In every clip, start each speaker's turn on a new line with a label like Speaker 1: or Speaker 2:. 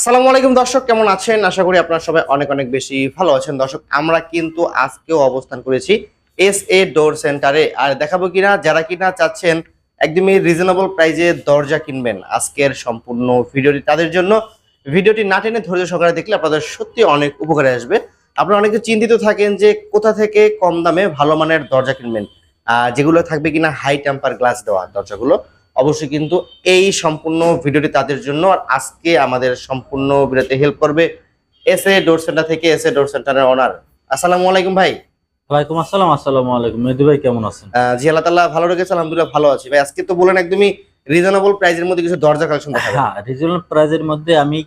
Speaker 1: আসসালামু আলাইকুম দর্শক, কেমন আছেন? আশা করি আপনারা সবাই অনেক অনেক বেশি ভালো আছেন। দর্শক, আমরা কিন্তু আজকেও অবস্থান করেছি এস এ ডোর সেন্টারে আর দেখাবো কিনা, যারা কিনা চাচ্ছেন একদমই রিজনেবল প্রাইজে দরজা কিনবেন আজকের সম্পূর্ণ ভিডিওটি তাদের জন্য। ভিডিওটি না টেনে ধৈর্য সহকারে দেখলে আপনাদের সত্যি অনেক উপকারে আসবে। আপনারা অনেকে চিন্তিত থাকেন যে কোথা থেকে কম দামে ভালো মানের দরজা কিনবেন যেগুলো থাকবে কিনা হাই টেম্পার গ্লাস দেওয়া দরজাগুলো। অবশ্যই কিন্তু এই সম্পূর্ণ ভিডিওটি তাদের জন্য আর আজকে আমাদের সম্পূর্ণ ভিডিওতে হেল্প করবে এস এ ডোর সেন্টার থেকে এস এ ডোর সেন্টারের ওনার আসসালামু আলাইকুম ভাই।
Speaker 2: ওয়ালাইকুম আসসালাম আসসালামু আলাইকুম। মেহেদি ভাই কেমন আছেন?
Speaker 1: জি আল্লাহ তাল্লাহ ভালো রেখেছে আলহামদুলিল্লাহ ভালো আছি। ভাই আজকে তো বলেন একদমই রিজনেবল প্রাইজের মধ্যে কিছু দরজা কালেকশন দেখাবেন
Speaker 2: হ্যাঁ রিজনেবল প্রাইজের মধ্যে আমি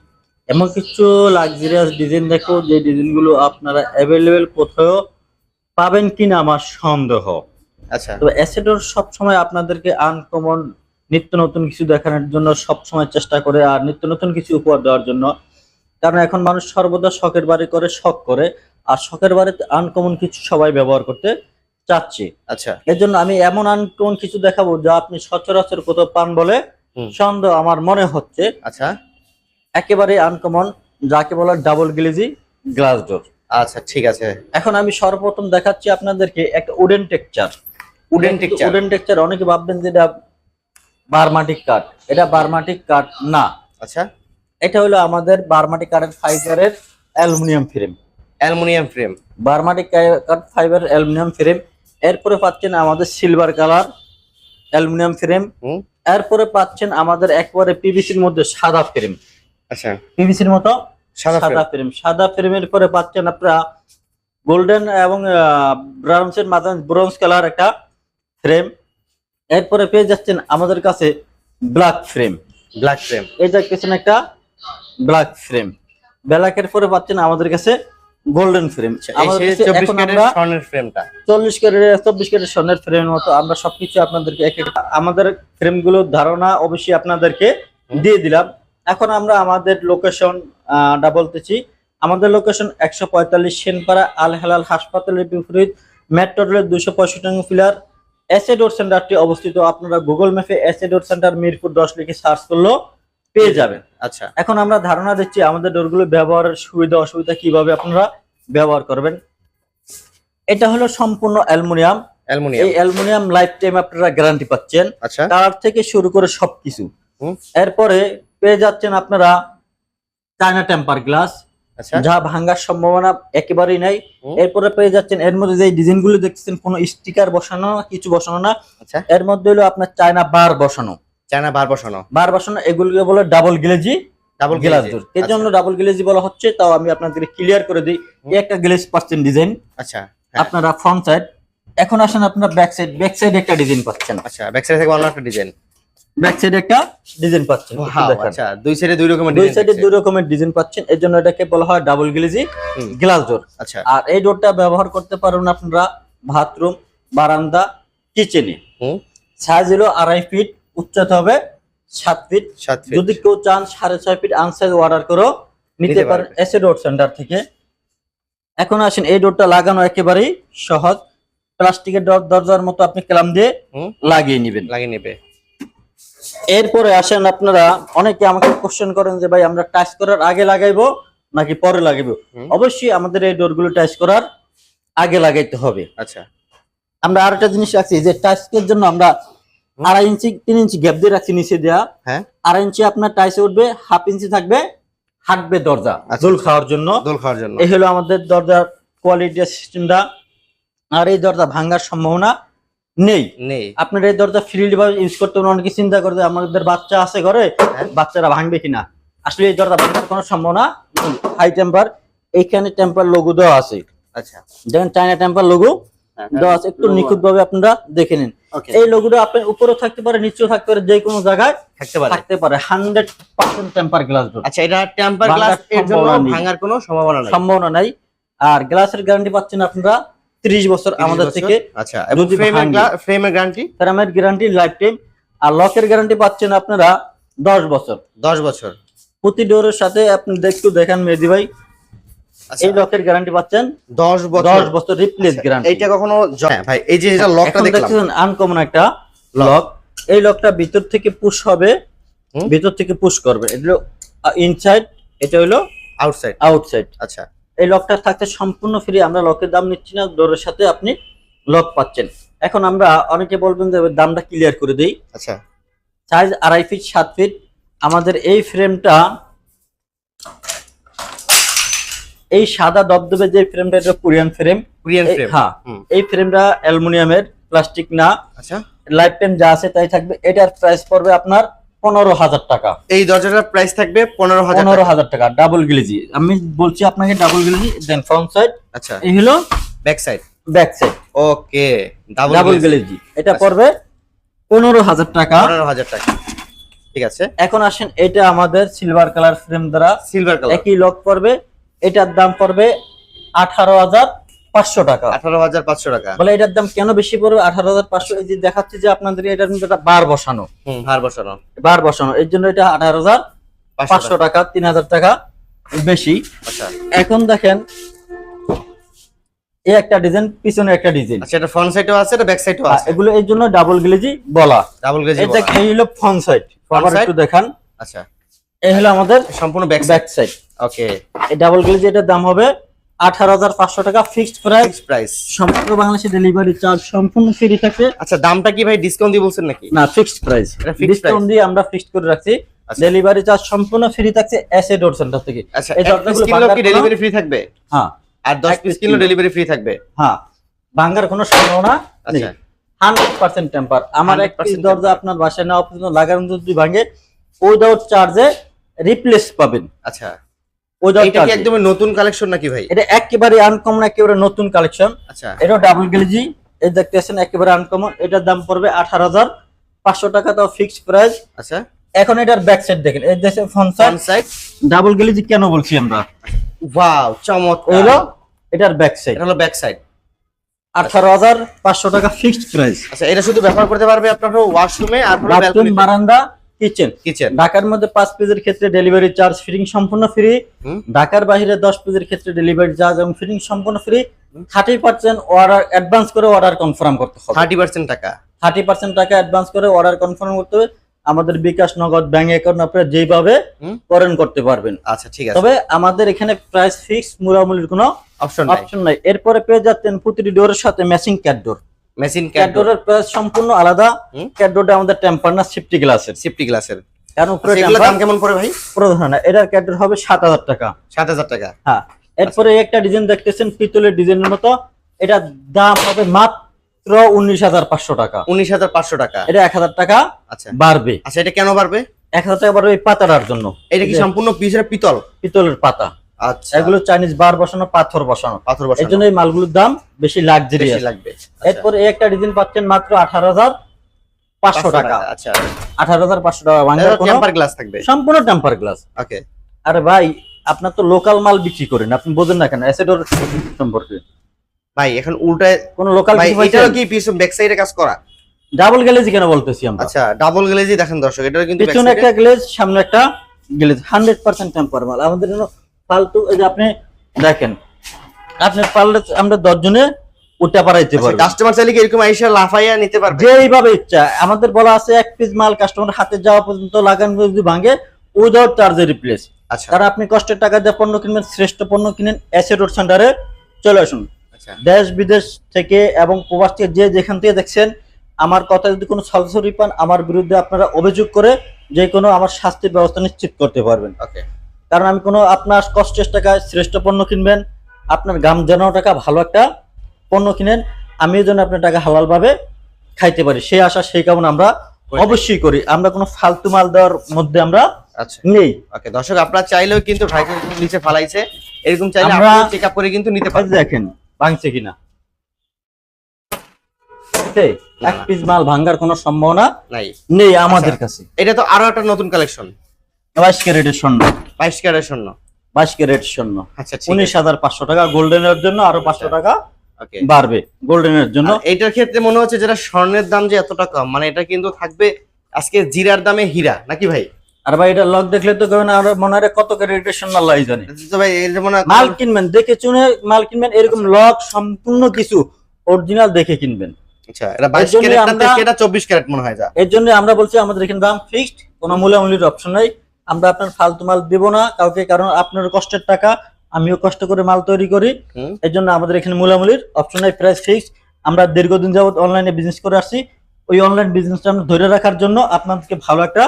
Speaker 2: এমন কিছু লাক্সারিয়াস ডিজাইন দেখো যে ডিজাইনগুলো আপনারা অ্যাভেলেবেল কোথাও পাবেন কিনা আমার সন্দেহ।
Speaker 1: আচ্ছা।
Speaker 2: তো অ্যাসেডর সব সময় আপনাদেরকে আনকমন নিত্য নতুন কিছু দেখানোর জন্য সব সময় চেষ্টা করে আর নিত্য নতুন কিছু উপহার দেওয়ার জন্য। কারণ এখন মানুষ সর্বদা শখের বাড়ি করে শখ করে। আর শখের বাড়িতে আনকমন কিছু সবাই ব্যবহার করতে চাচ্ছে।
Speaker 1: আচ্ছা।
Speaker 2: এর জন্য আমি এমন আনকমন কিছু দেখাবো যা আপনি সচরাচর কোথাও পান বলে সন্দেহ আমার মনে হচ্ছে।
Speaker 1: আচ্ছা।
Speaker 2: একেবারে আনকমন যাকে বলে ডাবল গ্লেজি গ্লাস ডোর
Speaker 1: আচ্ছা ঠিক আছে।
Speaker 2: এখন আমি সর্বপ্রথম দেখাচ্ছি আপনাদেরকে একটা wooden texture
Speaker 1: wooden texture
Speaker 2: wooden texture অনেকে ভাববেন যে এটা বারমাটিক কাঠ এটা বারমাটিক কাঠ না।
Speaker 1: আচ্ছা।
Speaker 2: এটা হলো আমাদের বারমাটিক কাঠের ফাইবারের অ্যালুমিনিয়াম ফ্রেম।
Speaker 1: Aluminium frame.
Speaker 2: বারমাটিক কাঠ ফাইবার অ্যালুমিনিয়াম ফ্রেম। এরপরে পাচ্ছেন আমাদের সিলভার কালার অ্যালুমিনিয়াম ফ্রেম।
Speaker 1: হুম।
Speaker 2: এরপরে পাচ্ছেন আমাদের একবারে পিভিসির মধ্যে সাদা ফ্রেম।
Speaker 1: আচ্ছা।
Speaker 2: পিভিসির মতো।
Speaker 1: সাদা
Speaker 2: ফ্রেম। সাদা ফ্রেমের পরে পাচ্ছেন আপনারা গোল্ডেন এবং ব্রাউন্সের মাধ্যমে ব্রোঞ্জ কালার একটা ফ্রেম। এরপরে পেয়ে যাচ্ছেন আমাদের কাছে ব্ল্যাক ফ্রেম
Speaker 1: ব্ল্যাক ফ্রেম
Speaker 2: এই দেখতেছেন একটা ব্ল্যাক ফ্রেম ব্ল্যাকের পরে পাচ্ছেন আমাদের কাছে গোল্ডেন ফ্রেম আমাদের কাছে এখন আমরা
Speaker 1: স্বর্ণের ফ্রেমটা
Speaker 2: চল্লিশ ক্যারেট চব্বিশ ক্যারেট স্বর্ণের ফ্রেমের মতো আমরা সবকিছু আপনাদেরকে এক এক আমাদের ফ্রেমগুলোর ধারণা অবশ্যই আপনাদেরকে দিয়ে দিলাম। এখন আমরা আমাদের লোকেশন ডা বলতেছি। আমাদের লোকেশন একশো পঁয়তাল্লিশ সেনপাড়া আল হেলাল হাসপাতালের বিপরীত। মেট্রো রেলের দুশো পঁয়ষট্টি নং ফিলার। এসএ ডোর সেন্টারটি অবস্থিত আপনারা গুগল ম্যাপে এসএ ডোর সেন্টার মিরপুর দশ লিখে সার্চ করলেও পেয়ে যাবেন।
Speaker 1: আচ্ছা।
Speaker 2: এখন আমরা ধারণা দিচ্ছি আমাদের ডোরগুলো ব্যবহারের সুবিধা অসুবিধা কীভাবে আপনারা ব্যবহার করবেন। এটা হলো সম্পূর্ণ অ্যালুমিনিয়াম।
Speaker 1: অ্যালুমিনিয়াম।
Speaker 2: এই অ্যালুমিনিয়াম লাইফ টাইম আপনারা গ্যারান্টি পাচ্ছেন।
Speaker 1: আচ্ছা।
Speaker 2: কালার থেকে শুরু করে সবকিছু। এরপরে পেয়ে যাচ্ছেন আপনারা চায়না টেম্পার গ্লাস যা ভাঙার সম্ভাবনা একেবারেই নাই। এরপরে পেয়ে যাচ্ছেন এর মধ্যে যে ডিজাইনগুলো দেখতেছেন কোনো স্টিকার বসানো কিছু বসানো না।
Speaker 1: আচ্ছা।
Speaker 2: এর মধ্যে হলো আপনার চায়না বার বসানো।
Speaker 1: চায়না বার বসানো।
Speaker 2: বার বসানো এগুলোকে বলে double glazy
Speaker 1: double
Speaker 2: glass door. এর জন্য ডাবল গ্লেজি বলা হচ্ছে তাও আমি আপনাদের ক্লিয়ার করে দিই। এই একটা গ্লেজ পাচ্ছেন ডিজাইন।
Speaker 1: আচ্ছা হ্যাঁ।
Speaker 2: আপনারা ফ্রন্ট সাইড এখন আসেন আপনারা ব্যাক সাইড ব্যাক সাইড একটা ডিজাইন পাচ্ছেন।
Speaker 1: আচ্ছা ব্যাক সাইড থেকে অন্য একটা ডিজাইন।
Speaker 2: ব্যাক সাইড একটা ডিজাইন পাচ্ছেন।
Speaker 1: আচ্ছা দুই সাইডে দুই রকমের
Speaker 2: দুই সাইডে দুই রকমের ডিজাইন পাচ্ছেন। এর জন্য এটাকে বলা হয় ডাবল গ্লেজি গ্লাস ডোর
Speaker 1: আচ্ছা।
Speaker 2: আর এই ডোরটা ব্যবহার করতে পারবেন আপনারা বাথরুম বারান্দা কিচেনে সাইজ হলো আড়াই ফিট উচ্চতা হবে সাত ফিট। যদি কেউ চান সাড়ে ছয় ফিট আনসাইজ অর্ডার করেও নিতে পারেন এসে ডোর সেন্টার থেকে। এখন আসেন এই ডোরটা লাগানো একেবারেই সহজ। প্লাস্টিকের দরজার মতো আপনি ক্লাম দিয়ে লাগিয়ে নেবেন।
Speaker 1: লাগিয়ে নেবে।
Speaker 2: এরপরে আসেন আপনারা অনেকে আমাকে কোশ্চেন করেন যে ভাই আমরা টাচ করার আগে লাগাইবো নাকি পরে লাগাইবো? অবশ্যই আমাদের এই ডোরগুলো টাচ করার আগে লাগাইতে হবে।
Speaker 1: আচ্ছা।
Speaker 2: আমরা আরেকটা জিনিস রাখছি যে টাচকের জন্য আমরা আড়াই ইঞ্চি তিন ইঞ্চি গ্যাপ দিয়ে রাখছি নিচে দেওয়া
Speaker 1: হ্যাঁ।
Speaker 2: আড়াই ইঞ্চি আপনার টাইসে উঠবে হাফ ইঞ্চি থাকবে হাঁটবে দরজা
Speaker 1: আচ্ছা।
Speaker 2: দোল খাওয়ার জন্য।
Speaker 1: দোল খাওয়ার জন্য।
Speaker 2: এই হলো আমাদের দরজার কোয়ালিটি সিস্টেমটা আর এই দরজা ভাঙার সম্ভাবনা। নেই।
Speaker 1: নেই।
Speaker 2: আপনার এই দরজা ফ্রিলি ভাবে ইউজ করতে পারেন অনেকে চিন্তা করে যে আমাদের বাচ্চা আছে ঘরে
Speaker 1: হ্যাঁ।
Speaker 2: বাচ্চারা ভাঙবে কিনা। আসলে এই দরজা ভাঙার কোনো সম্ভাবনা হাই টেম্পার এইখানে টেম্পার লোগো দেওয়া আছে।
Speaker 1: আচ্ছা।
Speaker 2: দেখেন চায়না টেম্পার লোগো দেওয়া আছে। একটু নিখুঁত ভাবে আপনারা দেখে নিন। এই লোগোটা আপনার উপরেও থাকতে পারে নিচেও থাকতে পারে যে কোনো জায়গায়
Speaker 1: থাকতে পারে।
Speaker 2: থাকতে পারে। Hundred percent temper glass door
Speaker 1: আচ্ছা এটা টেম্পার গ্লাস এর জন্য ভাঙার কোনো সম্ভাবনা নাই?
Speaker 2: সম্ভাবনা নাই। আর গ্লাসের গ্যারান্টি পাচ্ছেন আপনারা ত্রিশ বছর আমাদের
Speaker 1: 30।
Speaker 2: থেকে
Speaker 1: আচ্ছা এবং ফ্রেমের গ্যারান্টি
Speaker 2: ফেরামের গ্যারান্টি লাইফ টাইম আর লকের গ্যারান্টি পাচ্ছেন আপনারা দশ বছর।
Speaker 1: 10 বছর।
Speaker 2: প্রতি ডোরের সাথে আপনি একটু দেখেন মেহেদি ভাই।
Speaker 1: আচ্ছা।
Speaker 2: এই লকের গ্যারান্টি পাচ্ছেন।
Speaker 1: 10 বছর।
Speaker 2: দশ বছর রিপ্লেস গ্যারান্টি
Speaker 1: এইটা কখনো হ্যাঁ ভাই এই যে এটা লকটা দেখলাম।
Speaker 2: আনকমন একটা লক এই লকটা ভিতর থেকে পুশ হবে। ভিতর থেকে পুশ করবে। এগুলো ইনসাইড এটা হলো
Speaker 1: আউটসাইড
Speaker 2: আউটসাইড
Speaker 1: আচ্ছা।
Speaker 2: এই লকটা থাকতে সম্পূর্ণ ফ্রি আমরা লকের দাম নিচ্ছি না ডোরের সাথে আপনি লক পাচ্ছেন। এখন আমরা অনেকে বলবেন যে দামটা ক্লিয়ার করে দেই।
Speaker 1: আচ্ছা।
Speaker 2: সাইজ আড়াই ফিট সাত ফিট আমাদের এই ফ্রেমটা এই সাদা দবদবে যে ফ্রেমটা এটা কোরিয়ান ফ্রেম
Speaker 1: কোরিয়ান ফ্রেম
Speaker 2: হ্যাঁ এই ফ্রেমটা অ্যালুমিনিয়ামের প্লাস্টিক না।
Speaker 1: আচ্ছা।
Speaker 2: লাইফ টাইম যা আছে তাই থাকবে। এটার প্রাইস পড়বে আপনার পনেরো হাজার টাকা।
Speaker 1: এই দরজাটার প্রাইস থাকবে পনেরো হাজার
Speaker 2: পনেরো হাজার টাকা ডাবল গ্লেজি আমি বলছি আপনাকে double glazy then front side
Speaker 1: আচ্ছা।
Speaker 2: এই হলো
Speaker 1: back side
Speaker 2: back side
Speaker 1: okay double
Speaker 2: glazy এটা
Speaker 1: আচ্ছা।
Speaker 2: পড়বে পনেরো হাজার টাকা।
Speaker 1: পনেরো হাজার টাকা। ঠিক আছে।
Speaker 2: এখন আসেন এটা আমাদের সিলভার কালার ফ্রেম দ্বারা
Speaker 1: সিলভার কালার
Speaker 2: একই লক পড়বে। এটার দাম পড়বে আঠারো হাজার পাঁচশো টাকা।
Speaker 1: আঠারো হাজার পাঁচশো টাকা।
Speaker 2: বলে এটার দাম কেন বেশি পড়বে? আঠারো হাজার পাঁচশো এই যে দেখাচ্ছি যে আপনাদের এটার মধ্যে একটা বার বসানো। বার বসানো। এর জন্য এটা আঠারো হাজার পাঁচশো টাকা। তিন হাজার টাকা বেশি।
Speaker 1: আচ্ছা।
Speaker 2: এখন দেখেন এই একটা ডিজাইন পিছনে একটা ডিজাইন।
Speaker 1: আচ্ছা এটা ফ্রন্ট সাইডও আছে এটা ব্যাক সাইডও আছে?
Speaker 2: এগুলো এর জন্য ডাবল গ্লেজি বলা।
Speaker 1: ডাবল গেজ
Speaker 2: এটা এই হলো ফ্রন্ট সাইড আবার একটু দেখান।
Speaker 1: আচ্ছা।
Speaker 2: এই হলো আমাদের
Speaker 1: সম্পূর্ণ ব্যাক
Speaker 2: ব্যাক সাইড
Speaker 1: ওকে
Speaker 2: এই ডাবল গ্লেজি এটার দাম হবে আঠারো হাজার পাঁচশো টাকা ফিক্সড প্রাইস
Speaker 1: প্রাইস
Speaker 2: সমগ্র বাংলাদেশে ডেলিভারি চার্জ সম্পূর্ণ ফ্রি থাকবে
Speaker 1: আচ্ছা দামটা কি ভাই ডিসকাউন্ট দিয়ে বলছেন নাকি?
Speaker 2: না ফিক্সড প্রাইস
Speaker 1: এটা
Speaker 2: ডিসকাউন্ট দিয়ে আমরা ফিক্সড করে রাখছি।
Speaker 1: আচ্ছা।
Speaker 2: ডেলিভারি চার্জ সম্পূর্ণ ফ্রি থাকছে এসএ ডোর সেন্টার থেকে।
Speaker 1: আচ্ছা
Speaker 2: এই
Speaker 1: কি ডেলিভারি ফ্রি থাকবে?
Speaker 2: হ্যাঁ।
Speaker 1: আর দশ
Speaker 2: এক
Speaker 1: পিস
Speaker 2: piece
Speaker 1: কিনলেও
Speaker 2: কিনলে।
Speaker 1: ডেলিভারি ফ্রি থাকবে?
Speaker 2: হ্যাঁ ভাঙ্গার কোনো সম্ভাবনা
Speaker 1: আচ্ছা।
Speaker 2: হান্ড্রেড পার্সেন্ট টেম্পার আমার এক
Speaker 1: 100%
Speaker 2: পিস দরজা আপনার বাসায় নেওয়া লাগানো যদি ভাঙে উইদাউট চার্জে রিপ্লেস পাবেন।
Speaker 1: আচ্ছা। এটা কি
Speaker 2: চার্জে
Speaker 1: একদমই নতুন কালেকশন নাকি ভাই?
Speaker 2: এটা একেবারে আনকমন একেবারে নতুন কালেকশন
Speaker 1: আচ্ছা।
Speaker 2: এটা ডাবল গ্লেজি এই দেখতেছেন একেবারে আনকমন এটার দাম পড়বে আঠারো হাজার। পাঁচশো টাকা তাও ফিক্সড প্রাইস
Speaker 1: আচ্ছা।
Speaker 2: এখন এটার ব্যাক সাইড দেখেন। এই দেখেন ফ্রন্ট সাইড ডাবল গ্লেজি কেন বলছি আমরা?
Speaker 1: ওয়াও চমৎকার।
Speaker 2: হলো এটার ব্যাক সাইড
Speaker 1: এটা হলো ব্যাক সাইড
Speaker 2: আঠারো হাজার পাঁচশো টাকা ফিক্সড প্রাইস
Speaker 1: আচ্ছা এটা শুধু ব্যবহার করতে পারবে আপনার ওয়াশরুমে আর
Speaker 2: বারান্দা কিচেন
Speaker 1: কিচেন
Speaker 2: ঢাকার মধ্যে পাঁচ পিসের ক্ষেত্রে ডেলিভারি চার্জ ফ্রি সম্পূর্ণ ফ্রি ঢাকার বাইরে দশ পিসের ক্ষেত্রে ডেলিভারি চার্জ এবং ফ্রি সম্পূর্ণ free. Thirty percent order advance করে অর্ডার কনফার্ম করতে হবে।
Speaker 1: থার্টি পার্সেন্ট টাকা।
Speaker 2: থার্টি পার্সেন্ট টাকা অ্যাডভান্স করে অর্ডার কনফার্ম করতে হবে। আমাদের বিকাশ নগদ ব্যাংক অ্যাকাউন্ট আপনারা যেভাবে। করেন করতে পারবেন।
Speaker 1: আচ্ছা ঠিক আছে।
Speaker 2: তবে আমাদের এখানে প্রাইস ফিক্স মূলামূলির কোনো
Speaker 1: অপশন নাই।
Speaker 2: অপশন নাই। এরপরে পেয়ে যাচ্ছেন প্রতিটি ডোরের সাথে matching cat door
Speaker 1: machine
Speaker 2: cat
Speaker 1: cat door
Speaker 2: price সম্পূর্ণ আলাদা।
Speaker 1: হুম।
Speaker 2: আমাদের টেম্পার না সেফটি গ্লাসের
Speaker 1: সেফটি গ্লাসের
Speaker 2: কারণ উপরে
Speaker 1: এগুলোর দাম কেমন পড়ে ভাই?
Speaker 2: প্রধান না এটার ক্যাট ডোর হবে সাত হাজার টাকা।
Speaker 1: সাত হাজার টাকা।
Speaker 2: হ্যাঁ এরপরে একটা ডিজাইন দেখতেছেন পিতলের ডিজাইনের মতো। এটা দাম হবে মাত্র উনিশ হাজার পাঁচশো টাকা।
Speaker 1: উনিশ হাজার পাঁচশো টাকা।
Speaker 2: এটা এক হাজার টাকা
Speaker 1: আচ্ছা।
Speaker 2: বাড়বে।
Speaker 1: আচ্ছা এটা কেন বাড়বে?
Speaker 2: এক হাজার টাকা বাড়বে এই পাতাটার জন্য।
Speaker 1: এটা কি সম্পূর্ণ পিসের পিতল?
Speaker 2: পিতলের পাতা।
Speaker 1: আচ্ছা।
Speaker 2: এগুলো চাইনিজ বার বসানো পাথর বসানো
Speaker 1: পাথর
Speaker 2: এই
Speaker 1: বসানো।
Speaker 2: জন্য এই মালগুলোর দাম বেশি লাক্সারি
Speaker 1: বেশি লাগবে। আচ্ছা।
Speaker 2: এরপরে এই একটা ডিজাইন পাচ্ছেন মাত্র আঠারো হাজার পাঁচশো টাকা।
Speaker 1: আচ্ছা।
Speaker 2: আঠারো হাজার পাঁচশো টাকা ভাঙার
Speaker 1: টেম্পার গ্লাস থাকবে।
Speaker 2: সম্পূর্ণ টেম্পার গ্লাস
Speaker 1: ওকে।
Speaker 2: আরে ভাই আপনার তো লোকাল মাল বিক্রি করেন আপনি বোঝেন না কেন অ্যাসেডোর সম্পর্কে।
Speaker 1: ভাই এখন উল্টায়
Speaker 2: কোন লোকাল
Speaker 1: এটাও কি পিস ব্যাক সাইডে কাজ করা?
Speaker 2: ডাবল গ্যালেজি কেন বলতেছি আমরা?
Speaker 1: আচ্ছা ডাবল গ্লেজই দেখেন দর্শক এটা কিন্তু
Speaker 2: পিছনে একটা গ্লেজ সামনে একটা গ্লেজ হান্ড্রেড পার্সেন্ট টেম্পার মাল। আমাদের জন্য ফালতু এই যে আপনি দেখেন আপনি পারলে আমরা দশজনে উঠে পারাইতে পারবেন
Speaker 1: কাস্টমার চাইলে এরকম আইসা লাফাইয়া নিতে পারবে?
Speaker 2: যেইভাবে ইচ্ছা। আমাদের বলা আছে এক পিস মাল কাস্টমার হাতে যাওয়া পর্যন্ত লাগানো যদি ভাঙে উইদাউট চার্জে রিপ্লেস
Speaker 1: আচ্ছা।
Speaker 2: তারা আপনি কষ্টের টাকা দিয়ে পণ্য কিনবেন শ্রেষ্ঠ পণ্য কিনেন অ্যাসেড রোড সেন্টারে চলে আসুন।
Speaker 1: আচ্ছা।
Speaker 2: দেশ বিদেশ থেকে এবং প্রবাস থেকে যে যেখান থেকে দেখছেন আমার কথা যদি কোনো সরাসরি পান আমার বিরুদ্ধে আপনারা অভিযোগ করে যে কোনো আমার শাস্তির ব্যবস্থা নিশ্চিত করতে পারবেন।
Speaker 1: ওকে
Speaker 2: কারণ আমি কোনো আপনার কষ্টের টাকায় শ্রেষ্ঠ পণ্য কিনবেন আপনার গাম জানানো টাকা ভালো একটা পণ্য কিনেন আমিও যেন আপনার টাকা হালালভাবে খাইতে পারি। সেই আশা সেই কামনা আমরা অবশ্যই করি। আমরা কোনো ফালতু মাল দেওয়ার মধ্যে আমরা
Speaker 1: আচ্ছা।
Speaker 2: নেই।
Speaker 1: ওকে দর্শক আপনারা চাইলেও কিন্তু ভাই নিচে ফালাইছে। এরকম চাইলে
Speaker 2: আমরা-
Speaker 1: চেক আপ করে কিন্তু নিতে
Speaker 2: যে দেখেন ভাঙছে কিনা? এক পিস মাল ভাঙ্গার কোনো সম্ভাবনা
Speaker 1: নাই।
Speaker 2: নেই আমাদের
Speaker 1: আচ্ছা।
Speaker 2: কাছে।
Speaker 1: এটা তো আরও একটা নতুন কালেকশন
Speaker 2: বাইশ ক্যারেটের স্বর্ণ।
Speaker 1: বাইশ ক্যারেট শূন্য
Speaker 2: বাইশ ক্যারেট স্বর্ণ।
Speaker 1: আচ্ছা
Speaker 2: উনিশ হাজার পাঁচশো টাকা গোল্ডেনের জন্য আরও পাঁচশো
Speaker 1: আচ্ছা।
Speaker 2: টাকা
Speaker 1: ওকে।
Speaker 2: বাড়বে গোল্ডেনের জন্য।
Speaker 1: এইটার ক্ষেত্রে মনে হচ্ছে যেটা স্বর্ণের দাম যে এতটা কম মানে এটা কিন্তু থাকবে আজকে জিরার দামে হীরা নাকি ভাই?
Speaker 2: আর ভাই এটা লক দেখলে তো কেমন আর মনে হয় কত স্বর্ণ আল্লাহ জানে।
Speaker 1: তো ভাই এর মনে
Speaker 2: মাল কিনবেন দেখে চুনে মাল কিনবেন এরকম লক সম্পূর্ণ কিছু অরিজিনাল দেখে কিনবেন।
Speaker 1: আচ্ছা এটা বাইশ
Speaker 2: জন্যই
Speaker 1: ক্যারেট
Speaker 2: আমরা-
Speaker 1: থেকে এটা চব্বিশ ক্যারেট মনে হয় যা।
Speaker 2: এর জন্য আমরা বলছি আমাদের এখানে দাম ফিক্সড কোনো মূলামূলির অপশন নাই। আমরা আপনার ফালতু মাল দিব না কাউকে কারণ আপনার কষ্টের টাকা আমিও কষ্ট করে মাল তৈরি করি। এর জন্য আমাদের এখানে মূলামূলির অপশন নাই প্রাইস ফিক্স আমরা দীর্ঘদিন যাবত অনলাইনে বিজনেস করে আসছি। ওই অনলাইন বিজনেসটা আমরা ধরে রাখার জন্য আপনাদেরকে ভালো একটা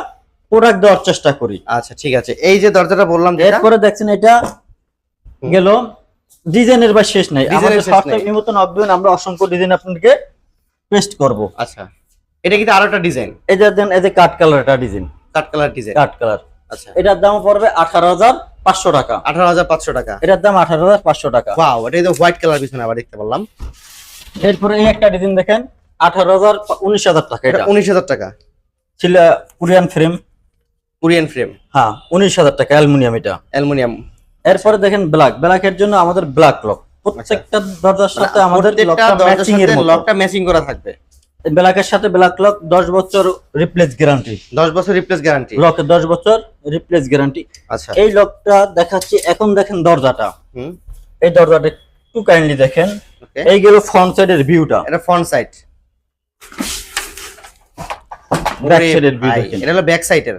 Speaker 2: প্রোডাক্ট দেওয়ার চেষ্টা করি।
Speaker 1: আচ্ছা ঠিক আছে। এই যে দরজাটা বললাম
Speaker 2: এরপরে দেখছেন এটা। গেল। ডিজাইনের বা শেষ নাই। আমাদের
Speaker 1: নেই।
Speaker 2: নিমতন অবদিন আমরা অসংখ্য ডিজাইন আপনাদেরকে পেস্ট করব।
Speaker 1: আচ্ছা। এটা কিন্তু আরও একটা ডিজাইন
Speaker 2: এই যে দেন এই যে কাট কালার একটা design
Speaker 1: cut colour design
Speaker 2: cut colour এটার দাম পড়বে আঠারো হাজার পাঁচশো টাকা।
Speaker 1: আঠারো হাজার পাঁচশো টাকা?
Speaker 2: এটার দাম আঠারো হাজার পাঁচশো টাকা।
Speaker 1: ওয়াও এটা তো হোয়াইট কালার পিছনে আবার দেখতে পারলাম।
Speaker 2: এরপরে এই একটা ডিজাইন দেখেন আঠারো হাজার উনিশ হাজার টাকা
Speaker 1: এটা উনিশ হাজার টাকা।
Speaker 2: ছিল কোরিয়ান ফ্রেম।
Speaker 1: Korean frame.
Speaker 2: হ্যাঁ উনিশ হাজার টাকা অ্যালুমিনিয়াম এটা।
Speaker 1: অ্যালুমিনিয়াম।
Speaker 2: এরপরে দেখেন ব্ল্যাক। ব্ল্যাকের জন্য আমাদের ব্ল্যাক লক। প্রত্যেকটা দরজার সাথে আমাদের
Speaker 1: প্রত্যেকটা
Speaker 2: লকটা
Speaker 1: দরজার সাথে
Speaker 2: মতো।
Speaker 1: লকটা ম্যাচিং করা থাকবে।
Speaker 2: ব্ল্যাকের সাথে ব্ল্যাক লক দশ বছর রিপ্লেস গ্যারান্টি
Speaker 1: দশ বছর রিপ্লেস গ্যারান্টি
Speaker 2: লকে দশ বছর রিপ্লেস গ্যারান্টি
Speaker 1: আচ্ছা।
Speaker 2: এই লকটা দেখাচ্ছি এখন দেখেন দরজাটা।
Speaker 1: হুম।
Speaker 2: এই দরজাটা একটু কাইন্ডলি দেখেন। এই গেল ফ্রন্ট সাইডের ভিউটা
Speaker 1: এটা ফ্রন্ট সাইড
Speaker 2: ব্যাক সাইডের ভিউ দেখেন।
Speaker 1: এটা হলো ব্যাক সাইডের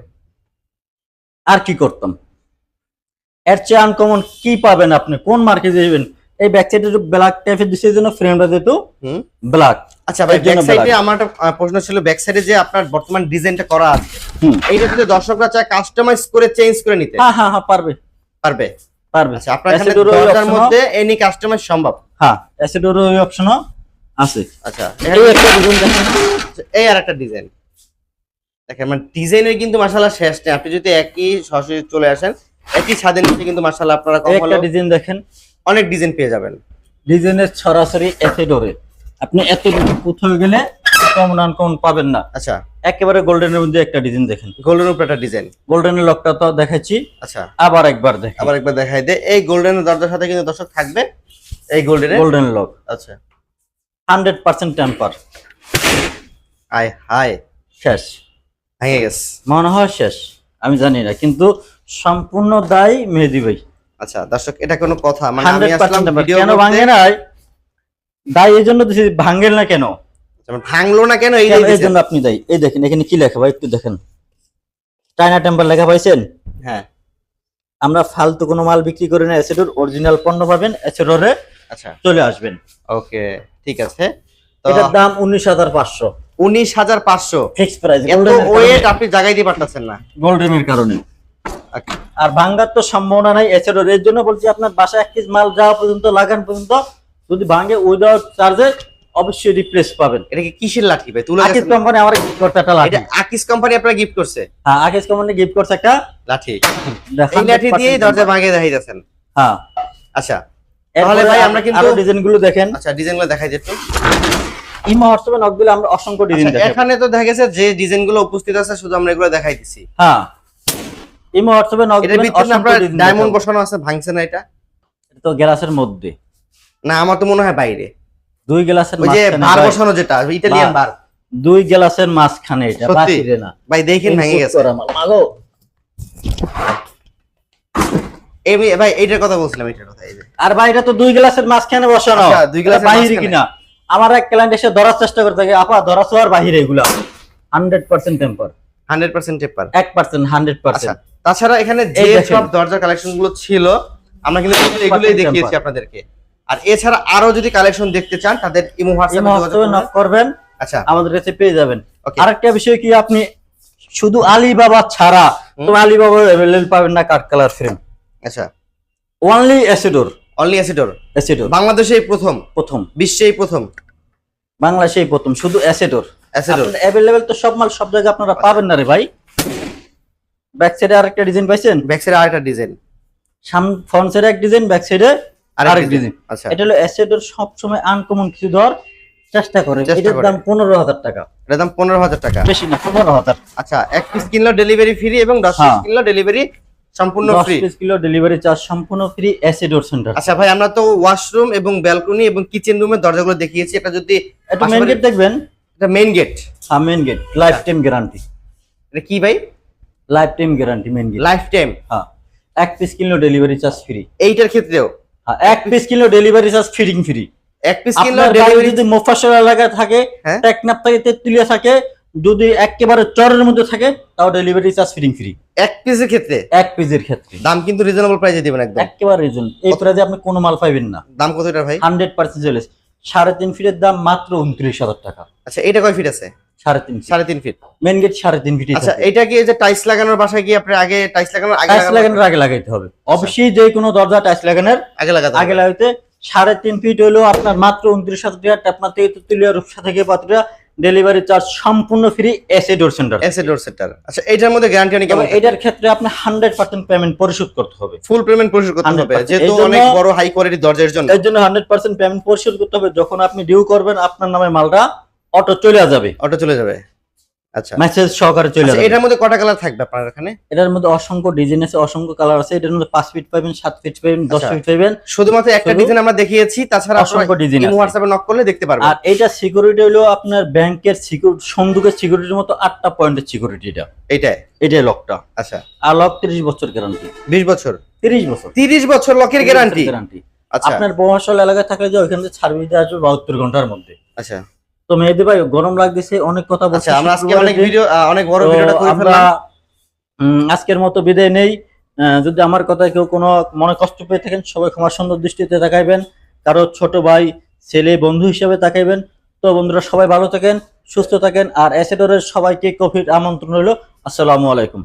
Speaker 2: আর কি করতাম? এর চেয়ে আনকমন কি পাবেন আপনি? কোন মার্কেটে যাবেন? এই ব্যাক সাইডে ব্ল্যাক টাইপের দিছে জন্য ফ্রেমটা যেহেতু
Speaker 1: হুম।
Speaker 2: ব্ল্যাক
Speaker 1: আচ্ছা ভাই ব্যাক সাইডে আমার একটা প্রশ্ন ছিল ব্যাক সাইডে যে আপনার বর্তমান ডিজাইনটা করা আছে
Speaker 2: হুম।
Speaker 1: এইটা যদি দর্শকরা চায় কাস্টমাইজ করে চেঞ্জ করে নিতে?
Speaker 2: হ্যাঁ হ্যাঁ হ্যাঁ পারবে।
Speaker 1: পারবে?
Speaker 2: পারবে।
Speaker 1: আচ্ছা আপনার এখানে দরজার মধ্যে এনি কাস্টমাইজ সম্ভব?
Speaker 2: হ্যাঁ অ্যাসিডোর ওই অপশনও আছে।
Speaker 1: আচ্ছা
Speaker 2: এই একটা ডিজাইন দেখেন।
Speaker 1: এই আর একটা ডিজাইন দেখেন মানে ডিজাইনের কিন্তু মাসালা শেষ নেই। আপনি যদি একই সরাসরি চলে আসেন একই ছাদের নিচে কিন্তু মাসালা আপনারা
Speaker 2: এই একটা ডিজাইন দেখেন।
Speaker 1: অনেক ডিজাইন পেয়ে যাবেন।
Speaker 2: ডিজাইনের সরাসরি অ্যাসিডোরে আপনি এত কোথাও গেলে কমন আনকমন পাবেন না।
Speaker 1: আচ্ছা।
Speaker 2: একেবারে গোল্ডেনের মধ্যে একটা ডিজাইন দেখেন।
Speaker 1: গোল্ডেন উপরে একটা ডিজাইন
Speaker 2: গোল্ডেনের লকটা তো দেখাচ্ছি।
Speaker 1: আচ্ছা।
Speaker 2: আবার একবার দেখেন।
Speaker 1: আবার একবার দেখাই দে। এই গোল্ডেন দরজার সাথে কিন্তু দর্শক থাকবে এই গোল্ডেনের
Speaker 2: গোল্ডেন লক
Speaker 1: আচ্ছা।
Speaker 2: হান্ড্রেড পার্সেন্ট টেম্পার
Speaker 1: আয় হায়।
Speaker 2: শেষ।
Speaker 1: ভেঙে গেছে।
Speaker 2: মনে হয় শেষ। আমি জানি না কিন্তু সম্পূর্ণ দায় মেহেদি ভাই।
Speaker 1: আচ্ছা দর্শক এটা কোনো কথা মানে আমি আসলাম ভিডিও
Speaker 2: কেন ভাঙে নাই দায় এই জন্য দিছি ভাঙেল না কেন?
Speaker 1: ভাঙলো না কেন এই
Speaker 2: এই জন্য আপনি দায়ী? এই দেখেন এখানে কি লেখা ভাই একটু দেখেন। চায়না টেম্পার লেখা পাইছেন?
Speaker 1: হ্যাঁ।
Speaker 2: আমরা ফালতু কোনো মাল বিক্রি করি না অ্যাসিডোর অরিজিনাল পণ্য পাবেন অ্যাসিডোরে
Speaker 1: আচ্ছা।
Speaker 2: চলে আসবেন।
Speaker 1: ওকে ঠিক আছে।
Speaker 2: এটার দাম উনিশ হাজার পাঁচশো।
Speaker 1: উনিশ হাজার পাঁচশো।
Speaker 2: ফিক্স প্রাইস
Speaker 1: এত ওয়েট আপনি জায়গায় দিয়ে পারতেছেন না।
Speaker 2: গোল্ডেনের কারণে। আর ভাঙ্গার তো সম্ভাবনা নাই এছাড়াও এর জন্য বলছি আপনার বাসায় এক পিস মাল যাওয়া পর্যন্ত লাগান পর্যন্ত যদি ভাঙে উইদাউট চার্জে অবশ্যই রিপ্লেস পাবেন।
Speaker 1: এটা কি কিসের লাঠি ভাই? তুলে
Speaker 2: আকিস কোম্পানি আমার গিফট করতে একটা লাঠি।
Speaker 1: এটা আকিস কোম্পানি আপনারা গিফট করছে?
Speaker 2: হ্যাঁ আকিস কোম্পানি গিফট করছে একটা
Speaker 1: লাঠি। এই লাঠি দিয়ে দরজা ভাঙিয়ে দেখাইতেছেন।
Speaker 2: হ্যাঁ।
Speaker 1: আচ্ছা
Speaker 2: তাহলে
Speaker 1: ভাই আমরা কিন্তু-
Speaker 2: কিন্তু ডিজাইনগুলো দেখেন।
Speaker 1: আচ্ছা ডিজাইনগুলো দেখাই যেত
Speaker 2: ইমো হোয়াটসঅ্যাপে নক দিলে আমরা অসংখ্য ডিজাইন
Speaker 1: আচ্ছা,
Speaker 2: দেখাবো।
Speaker 1: এখানে তো দেখা গেছে যে ডিজাইনগুলো উপস্থিত আছে শুধু আমরা এগুলো দেখাই দিছি
Speaker 2: হ্যাঁ। ইমো হোয়াটসঅ্যাপে নক
Speaker 1: এটার
Speaker 2: দিলে
Speaker 1: ভিতরে আপনার ডায়মন্ড বসানো আছে ভাঙছে না এটা?
Speaker 2: তো গ্লাসের মধ্যে।
Speaker 1: না আমার তো মনে হয় বাইরে।
Speaker 2: দুই গ্লাসের
Speaker 1: ওই যে বার বসানো যেটা ইটালিয়ান
Speaker 2: বার। দুই গ্লাসের মাঝখানে এটা? বাকিরে না।
Speaker 1: ভাই দেখেন ভেঙে গেছে।
Speaker 2: মাগো।
Speaker 1: এই ভাই- এইটার কথা বলছিলাম এইটার কথা এই যে।
Speaker 2: আর ভাই এটা তো দুই গ্লাসের মাঝখানে বসানো।
Speaker 1: আচ্ছা, দুই গ্লাসের
Speaker 2: এটা বাহিরে কিনা? আমার এক ক্লায়েন্ট এসে ধরার চেষ্টা করতে থাকে আপা ধরা ছোঁয়ার বাহিরে এগুলা। Hundred percent temper
Speaker 1: hundred percent temper.
Speaker 2: এক পার্সেন্ট হান্ড্রেড
Speaker 1: আচ্ছা
Speaker 2: পার্সেন্ট
Speaker 1: তাছাড়া এখানে যে সব দরজার কালেকশনগুলো ছিল আমরা কিন্তু এগুলো- এগুলোই দেখিয়েছি আপনাদেরকে। আর এছাড়া আরও যদি কালেকশন দেখতে চান তাদের ইমো হোয়াটসঅ্যাপে
Speaker 2: নক
Speaker 1: করবেন। আচ্ছা।
Speaker 2: আমাদের কাছে পেয়ে যাবেন। আরেকটা বিষয় কি আপনি শুধু আলিবাবা ছাড়া তো আলিবাবা অ্যাভেলেবল পাবেন না কাট কালার ফ্রেম
Speaker 1: আচ্ছা।
Speaker 2: Only S A door
Speaker 1: only S A door
Speaker 2: S A door
Speaker 1: বাংলাদেশেই প্রথম।
Speaker 2: প্রথম।
Speaker 1: বিশ্বেই প্রথম।
Speaker 2: বাংলাদেশেই প্রথম শুধু অ্যাসিডোর অ্যাভেলেবেল তো সব মাল সব জায়গায় আপনারা পাবেন না রে ভাই। ব্যাক সাইডে আরেকটা ডিজাইন পাইছেন?
Speaker 1: ব্যাক সাইডে আরেকটা ডিজাইন
Speaker 2: সাম ফ্রন্ট সাইডে এক ডিজাইন ব্যাক সাইডে আরেক ডিজাইন
Speaker 1: আচ্ছা।
Speaker 2: এটা হলো অ্যাসিডোর সব সময় আনকমন কিছু দেওয়ার চেষ্টা করে। এটার দাম পনেরো হাজার টাকা।
Speaker 1: এটার দাম পনেরো হাজার টাকা।
Speaker 2: বেশি না পনেরো হাজার।
Speaker 1: আচ্ছা এক পিস কিনলেও ডেলিভারি ফ্রি এবং দশ পিস
Speaker 2: হ্যাঁ।
Speaker 1: ডেলিভারি সম্পূর্ণ free
Speaker 2: piece kilo delivery charge সম্পূর্ণ free S A door centre
Speaker 1: আচ্ছা ভাই আমরা তো ওয়াশরুম এবং ব্যালকনি এবং কিচেন রুমের দরজাগুলো দেখিয়েছি। এটা যদি
Speaker 2: একটু মেন গেট দেখবেন।
Speaker 1: এটা মেইন গেট
Speaker 2: হ্যাঁ main gate lifetime guarantee
Speaker 1: এটা কি ভাই?
Speaker 2: Lifetime guarantee main gate
Speaker 1: lifetime
Speaker 2: হ্যাঁ। এক পিস ডেলিভারি চার্জ ফ্রি
Speaker 1: এইটার ক্ষেত্রেও?
Speaker 2: হ্যাঁ এক পিস ডেলিভারি চার্জ ফ্রি
Speaker 1: এক পিস কিনলেও ডেলিভারি
Speaker 2: যদি মোফাসল এলাকায় থাকে
Speaker 1: হ্যাঁ।
Speaker 2: টেকনাপ থাকে তেতুলিয়া থাকে যদি একেবারে চরের মধ্যে থাকে তাও ডেলিভারি চার্জ ফিটিং ফ্রি
Speaker 1: এক পিসের ক্ষেত্রে?
Speaker 2: এক পিসের ক্ষেত্রে।
Speaker 1: দাম কিন্তু রিজনেবল প্রাইসে দিবেন একদম।
Speaker 2: একেবারে রিজন এই প্রাইজে আপনি কোনো মাল পাইবেন না।
Speaker 1: দাম কত এটা ভাই?
Speaker 2: হান্ড্রেড পার্সেন্ট চলে সাড়ে তিন ফিটের দাম মাত্র উনত্রিশ হাজার টাকা।
Speaker 1: আচ্ছা এটা কয় ফিট আছে?
Speaker 2: সাড়ে তিন
Speaker 1: সাড়ে তিন ফিট
Speaker 2: মেন গেট সাড়ে তিন ফিট
Speaker 1: আচ্ছা এটা কি এই যে টাইলস লাগানোর বাসায় কি আপনি আগে টাইলস লাগানোর আগে
Speaker 2: টাইলস লাগানোর আগে লাগাইতে হবে। অবশ্যই যে কোনো দরজা টাইলস লাগানোর
Speaker 1: আগে লাগাতে
Speaker 2: আগে
Speaker 1: হবে।
Speaker 2: লাগাইতে। সাড়ে তিন ফিট আপনার মাত্র উনত্রিশ হাজার টাকা আপনার থেকে তুলিয়া রূপসা থেকে পাত্রা ডেলিভারি চার্জ সম্পূর্ণ free S A door centre.
Speaker 1: S A door centre. আচ্ছা এটার মধ্যে গ্যারান্টি অনেক
Speaker 2: কেন
Speaker 1: কেমন
Speaker 2: এটার ক্ষেত্রে আপনি হান্ড্রেড পার্সেন্ট পেমেন্ট পরিশোধ করতে হবে।
Speaker 1: ফুল পেমেন্ট পরিশোধ করতে হবে। যেহেতু অনেক বড় হাই কোয়ালিটি দরজার জন্য।
Speaker 2: এর জন্য হান্ড্রেড পার্সেন্ট পেমেন্ট পরিশোধ করতে হবে। যখন আপনি ডিউ করবেন আপনার নামে মালটা অটো চলে যাবে।
Speaker 1: অটো চলে যাবে। আচ্ছা।
Speaker 2: মেসেজ সহকারে চলে
Speaker 1: আচ্ছা,
Speaker 2: যাবে।
Speaker 1: এটার মধ্যে কটা কালার থাকবে আপনার এখানে?
Speaker 2: এটার মধ্যে অসংখ্য ডিজাইন আছে অসংখ্য কালার আছে। এটার মধ্যে ফিট পাবেন ফিট পাবেন। ফিট পাবেন।
Speaker 1: শুধুমাত্র একটা ডিজাইন আমরা দেখিয়েছি তাছাড়া
Speaker 2: অসংখ্য ডিজাইন আছে।
Speaker 1: হোয়াটসঅ্যাপে নক করলে দেখতে পারবেন।
Speaker 2: আর এটা সিকিউরিটি হলো আপনার ব্যাংকের সিকিউরিটি সন্দুকের সিকিউরিটির মতো পয়েন্টের সিকিউরিটি এটা। এটাই? লকটা
Speaker 1: আচ্ছা।
Speaker 2: আর লক তিরিশ বছর গ্যারান্টি
Speaker 1: বিশ বছর?
Speaker 2: তিরিশ বছর।
Speaker 1: তিরিশ বছর লকের গ্যারান্টি
Speaker 2: গ্যারান্টি
Speaker 1: আচ্ছা।
Speaker 2: আপনার প্রভাবশালী এলাকায় থাকলে যে ওইখান থেকে সার্ভিস দেওয়া আসবে বাহাত্তর ঘণ্টার মধ্যে।
Speaker 1: আচ্ছা।
Speaker 2: তো মেহেদি ভাই গরম লাগতেছে অনেক কথা বলছি
Speaker 1: আচ্ছা আমরা আজকে অনেক ভিডিও অনেক বড় ভিডিওটা করে ফেললাম।
Speaker 2: আজকের মতো বিদায় নেই। যদি আমার কথায় কেউ কোনো মনে কষ্ট পেয়ে থাকেন সবাই ক্ষমা সুন্দর দৃষ্টিতে তাকাইবেন। কারও ছোট ভাই ছেলে বন্ধু হিসেবে তাকাইবেন। তো বন্ধুরা সবাই ভালো থাকেন সুস্থ থাকেন। আর অ্যাসেডরের সবাইকে কফির আমন্ত্রণ রইল। আসসালামু আলাইকুম।